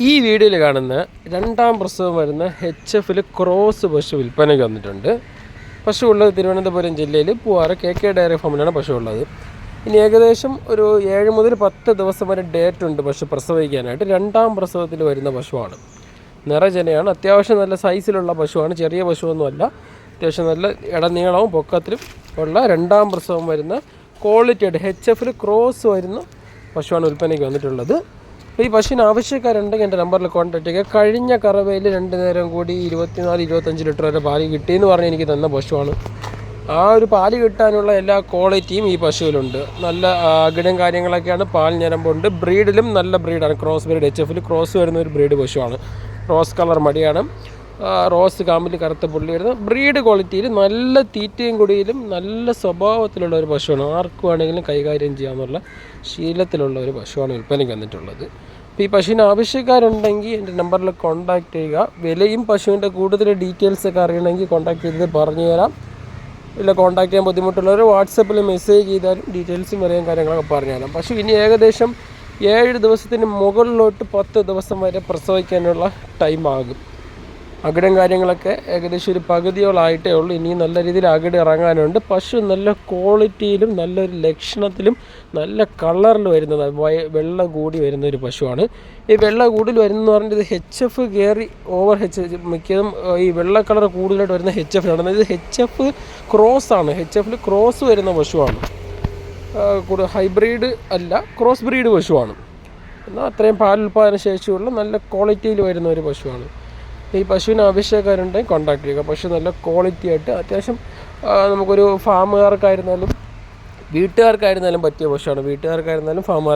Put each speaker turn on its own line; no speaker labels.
ഈ വീഡിയോയിൽ കാണുന്ന രണ്ടാം പ്രസവം വരുന്ന എച്ച് എഫിൽ ക്രോസ് പശു വിൽപ്പനയ്ക്ക് വന്നിട്ടുണ്ട്. പശു ഉള്ളത് തിരുവനന്തപുരം ജില്ലയിൽ പൂവാറ കെ കെ ഡയറി ഫാമിലാണ് പശു ഉള്ളത് ഇനി ഏകദേശം ഒരു ഏഴ് മുതൽ പത്ത് ദിവസം വരെ ഡേറ്റ് ഉണ്ട് പശു പ്രസവിക്കാനായിട്ട്. രണ്ടാം പ്രസവത്തിൽ വരുന്ന പശുവാണ്. നിറജനയാണ്. അത്യാവശ്യം നല്ല സൈസിലുള്ള പശുവാണ്. ചെറിയ പശുവൊന്നുമല്ല. അത്യാവശ്യം നല്ല ഇടനീളവും പൊക്കത്തിലും ഉള്ള രണ്ടാം പ്രസവം വരുന്ന ക്വാളിറ്റിയായിട്ട് എച്ച് എഫിൽ ക്രോസ് വരുന്ന പശുവാണ് വിൽപ്പനയ്ക്ക് വന്നിട്ടുള്ളത്. ഈ പശുവിന് ആവശ്യക്കാരുണ്ടെങ്കിൽ എന്റെ നമ്പറിൽ കോൺടാക്ട് ചെയ്യുക. കഴിഞ്ഞ കറവയിൽ രണ്ട് നേരം കൂടി ഇരുപത്തിനാല് ഇരുപത്തഞ്ച് ലിറ്റർ വരെ പാൽ കിട്ടിയെന്ന് പറഞ്ഞ് എനിക്ക് തന്ന പശുവാണ്. ആ ഒരു പാൽ കിട്ടാനുള്ള എല്ലാ ക്വാളിറ്റിയും ഈ പശുവിലുണ്ട്. നല്ല അകിടും കാര്യങ്ങളൊക്കെയാണ്. പാൽ ഞരമ്പുണ്ട്. ബ്രീഡിലും നല്ല ബ്രീഡാണ് ക്രോസ് ബ്രീഡ് എച്ച് എഫിൽ ക്രോസ് വരുന്ന ഒരു ബ്രീഡ് പശുവാണ്. റോസ് കളർ മടിയാണ്. റോസ് കാമ്പിൽ കറുത്ത പുള്ളി വരുന്ന. ബ്രീഡ് ക്വാളിറ്റിയിൽ നല്ല തീറ്റയും കുടിയിലും നല്ല സ്വഭാവത്തിലുള്ള ഒരു പശുവാണ്. ആർക്കും വേണമെങ്കിലും കൈകാര്യം ചെയ്യാമെന്നുള്ള ശീലത്തിലുള്ള ഒരു പശുവാണ് വിൽപ്പനയ്ക്ക് വന്നിട്ടുള്ളത്. അപ്പോൾ ഈ പശുവിന് ആവശ്യക്കാരുണ്ടെങ്കിൽ എന്റെ നമ്പറിൽ കോൺടാക്ട് ചെയ്യുക. വിലയും പശുവിന്റെ കൂടുതൽ ഡീറ്റെയിൽസ് ഒക്കെ അറിയണമെങ്കിൽ കോൺടാക്ട് ചെയ്ത് പറഞ്ഞു തരാം. ഇല്ല കോൺടാക്ട് ചെയ്യാൻ ബുദ്ധിമുട്ടുള്ളവർ വാട്സപ്പിൽ മെസ്സേജ് ചെയ്താലും ഡീറ്റെയിൽസും അറിയാൻ കാര്യങ്ങളൊക്കെ പറഞ്ഞു തരാം. പശു ഇനി ഏകദേശം ഏഴ് ദിവസത്തിന് മുകളിലോട്ട് പത്ത് ദിവസം വരെ പ്രസവിക്കാനുള്ള ടൈം ആകും. അകിടും കാര്യങ്ങളൊക്കെ ഏകദേശം ഒരു പകുതിയോളായിട്ടേ ഉള്ളൂ. ഇനിയും നല്ല രീതിയിൽ അകിട് ഇറങ്ങാനുണ്ട്. പശു നല്ല ക്വാളിറ്റിയിലും നല്ലൊരു ലക്ഷണത്തിലും നല്ല കളറിൽ വരുന്നത് വെള്ളം കൂടി വരുന്ന ഒരു പശുവാണ്. ഈ വെള്ള കൂടുതൽ വരുന്നതെന്ന് പറഞ്ഞത് ഹെച്ച് എഫ് കയറി ഓവർ ഹെച്ച് മിക്കതും ഈ വെള്ള കളർ കൂടുതലായിട്ട് വരുന്ന എച്ച് എഫ് നടന്നത് ഇത് എച്ച് എഫ് ക്രോസ് ആണ്. എച്ച് എഫിൽ ക്രോസ് വരുന്ന പശുവാണ്. ഹൈബ്രിഡ് അല്ല ക്രോസ് ബ്രീഡ് പശുവാണ്. എന്നാൽ അത്രയും പാലുൽപാദന ശേഷിയുള്ള നല്ല ക്വാളിറ്റിയിൽ വരുന്ന ഒരു പശുവാണ്. ഈ പശുവിന് ആവശ്യക്കാരുണ്ടെങ്കിൽ കോൺടാക്ട് ചെയ്യുക. പശു നല്ല ക്വാളിറ്റി ആയിട്ട് അത്യാവശ്യം നമുക്കൊരു ഫാമുകാർക്കായിരുന്നാലും വീട്ടുകാർക്കായിരുന്നാലും പറ്റിയ പശുവാണ്. വീട്ടുകാർക്കായിരുന്നാലും ഫാമുകാർ